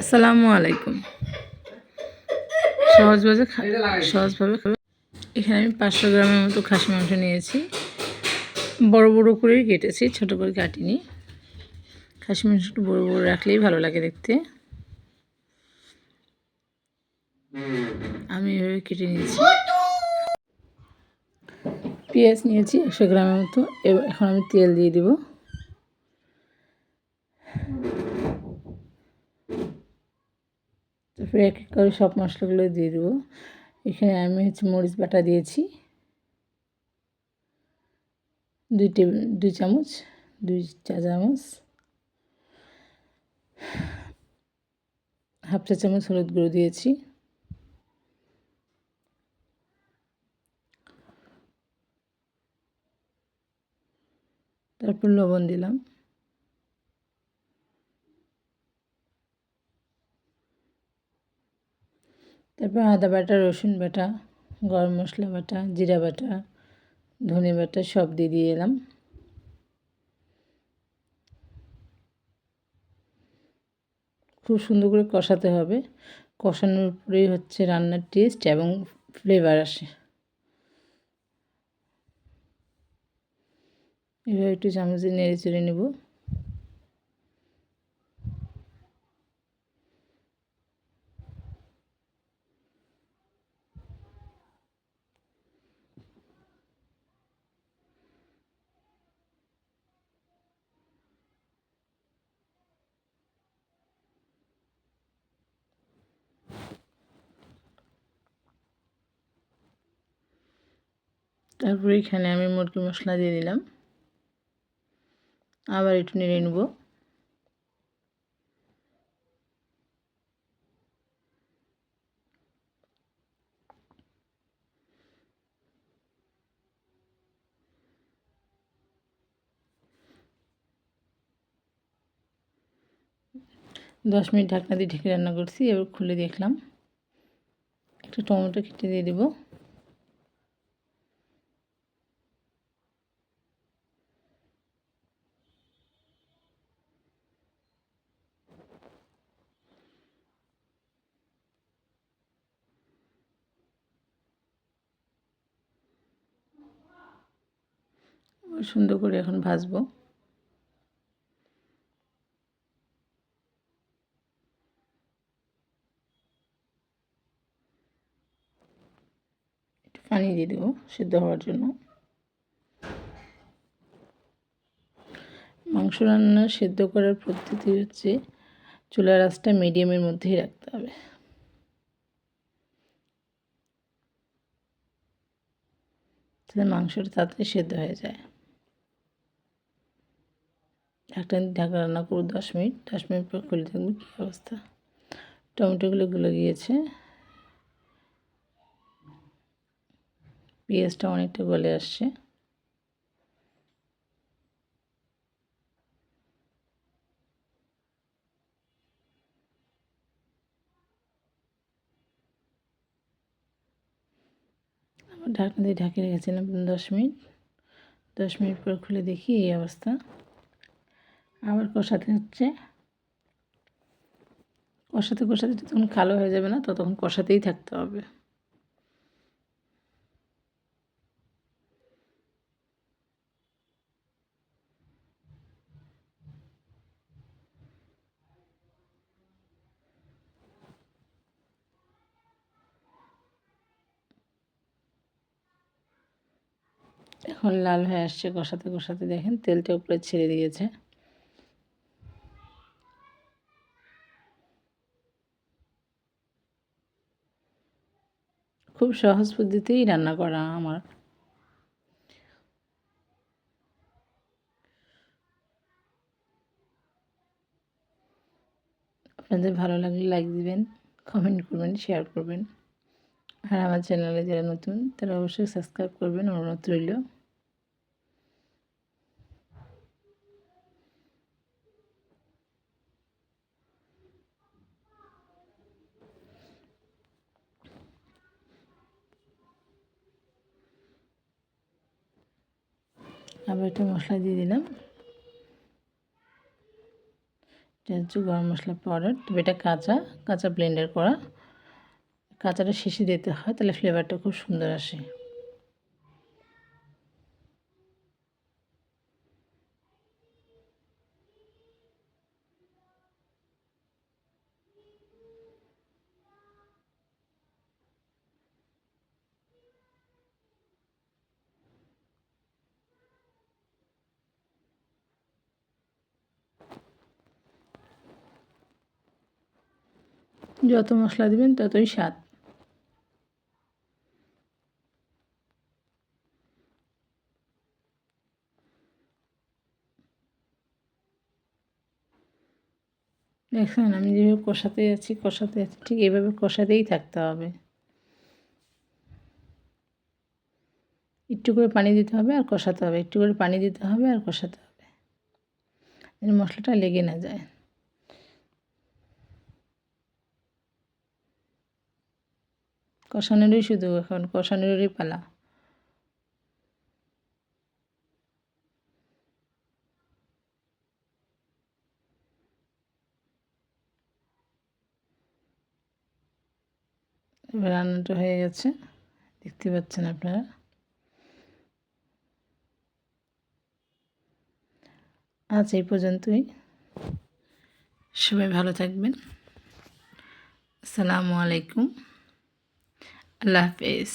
আসসালামু আলাইকুম। সহজভাবে সহজভাবে এখানে আমি পাঁচশো গ্রামের মতো খাসি মাংস নিয়েছি। বড় বড় করেই কেটেছি, ছোট করে কাটিনি। খাসি মাংস একটু বড় বড় রাখলেই ভালো লাগে দেখতে। আমি এভাবে কেটে নিয়েছি। পেঁয়াজ নিয়েছি একশো গ্রামের মতো। এখন আমি তেল দিয়ে দিব। তারপরে এক এক করে সব মশলাগুলো দিয়ে দেবো। এখানে আমি হচ্ছে মরিচ বাটা দিয়েছি। দুই টেবিল দুই চামচ, দুই চা চামচ, হাফ চা চামচ হলুদ গুঁড়ো দিয়েছি। তারপর লবণ দিলাম। তারপর আদা বাটা, রসুন বাটা, গরম মশলা বাটা, জিরা বাটা, ধনে বাটা সব দিয়ে দিয়ে এলাম। খুব সুন্দর করে কষাতে হবে। কষানোর পরেই হচ্ছে রান্নার টেস্ট এবং ফ্লেভার আসে। এভাবে একটু চামচ দিয়ে নেড়ে চেড়ে নেব। তারপরে এখানে আমি মুরগি মশলা দিয়ে দিলাম। আবার একটু নেড়ে নেব। দশ মিনিট ঢাকনা দিয়ে ঢেকে রান্না করছি, এবার খুলে দেখলাম। একটা টমেটো কেটে দিয়ে দেবো। সুন্দর করে এখন ভাজবো। একটু পানি দিয়ে দেবো সিদ্ধ হওয়ার জন্য। মাংস রান্না সেদ্ধ করার পদ্ধতি হচ্ছে চুলার আঁচটা মিডিয়ামের মধ্যেই রাখতে হবে। তাহলে মাংসটা তাড়াতাড়ি সেদ্ধ হয়ে যায়। ঢাকটা ঢাকা রান্না করব, দশ মিনিট। দশ মিনিট পর খুলে দেখব কী অবস্থা। টমেটোগুলো গুলো গিয়েছে। পেঁয়াজটা অনেকটা গলে আসছে। আবার ঢাকনা দিয়ে ঢাকিয়ে রেখেছিলাম দশ মিনিট। দশ মিনিট পর খুলে দেখি এই অবস্থা। আবার কষাতে হচ্ছে। কষাতে কষাতে যতক্ষণ কালো হয়ে যাবে না, ততক্ষণ কষাতেই থাকতে হবে। এখন লাল হয়ে আসছে কষাতে কষাতে। দেখেন তেলটা উপরে ছেড়ে দিয়েছে। খুব সহজ পদ্ধতিতেই রান্না করা আমার। আপনাদের ভালো লাগলে লাইক দিবেন কমেন্ট করবেন শেয়ার করবেন। আর আমার চ্যানেলে যারা নতুন, তারা অবশ্যই সাবস্ক্রাইব করবেন, অনুরোধ রইল। আবার একটু মশলা দিয়ে দিলাম। এটা হচ্ছে গরম মশলা পাউডার। তবে এটা কাঁচা কাঁচা ব্লেন্ডার করা। কাঁচাটা শেষে দিতে হয়, তাহলে ফ্লেভারটা খুব সুন্দর আসে। যত মশলা দিবেন ততই স্বাদ। দেখছেন, আমি যেভাবে কষাতে যাচ্ছি কষাতে যাচ্ছি ঠিক এইভাবে কষাতেই থাকতে হবে। একটু করে পানি দিতে হবে আর কষাতে হবে, একটু করে পানি দিতে হবে আর কষাতে হবে। মশলাটা লেগে না যায়। কষানোরই শুধু এখন, কষানোরই পালা। এবার রান্নাটা হয়ে গেছে, দেখতে পাচ্ছেন আপনারা। আজ এই পর্যন্তই। সবাই ভালো থাকবেন। আসসালামু আলাইকুম। আল্লাহ হাফেজ